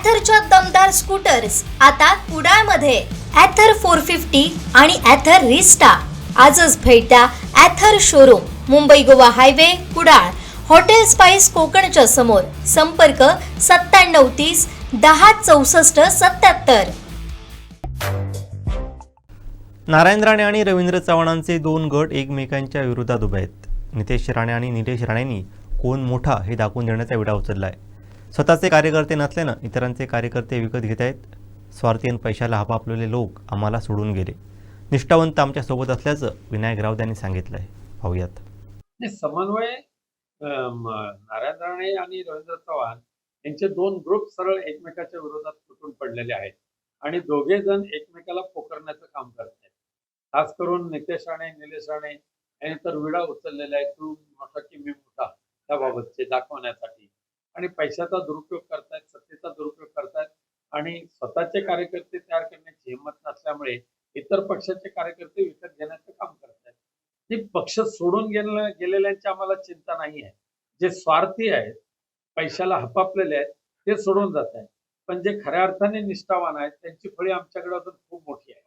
ॲथरच्या दमदार स्कूटर्स आता कुडाळमध्ये. ॲथर फोर फिफ्टी आणि ॲथर रिस्टा आजच भेट द्या Ather showroom Mumbai Goa highway Kudal. Hotel spice कोकणच्या समोर. संपर्क सत्त्याण्णव तीस दहा चौसष्ट सत्याहत्तर नारायण राणे आणि रवींद्र चव्हाणांचे दोन गट एकमेकांच्या विरोधात उभे आहेत. नितेश राणे आणि नितेश राणेंनी कोण मोठा हे दाखवून देण्याचा विडा उचलला आहे स्वतःचे कार्यकर्ते नसल्यानं इतरांचे कार्यकर्ते विकत घेत आहेत. स्वार्थी आणि पैशाला हपापलेले लोक आम्हाला सोडून गेले. निष्ठावंत आमच्यासोबत असल्याचं विनायक राऊत यांनी सांगितलं आहे पाहूयात समन्वय नारायण राणे आणि रवींद्र चव्हाण यांचे दोन ग्रुप सरळ एकमेकाच्या विरोधात तुटून पडलेले आहेत आणि दोघे जण एकमेकाला पोखरण्याचं काम करत आहेत. खास करून नितेश राणे निलेश राणे यांनी तर विडा उचललेला आहे तू मोठा की मी मोठा त्याबाबतचे दाखवण्यासाठी. आणि पैशाचा दुरुपयोग करतायत सत्तेचा दुरुपयोग करतायत आणि स्वतःचे कार्यकर्ते तयार करण्याची हिंमत नसल्यामुळे इतर पक्षाचे कार्यकर्ते विकत घेण्याचं काम करतायत. ते पक्ष सोडून गेले गेलेल्यांची आम्हाला चिंता नाही आहे. जे स्वार्थी आहेत पैशाला हपापलेले आहेत ते सोडून जात आहेत पण जे खऱ्या अर्थाने निष्ठावान आहेत त्यांची फळी आमच्याकडे अजून खूप मोठी आहे.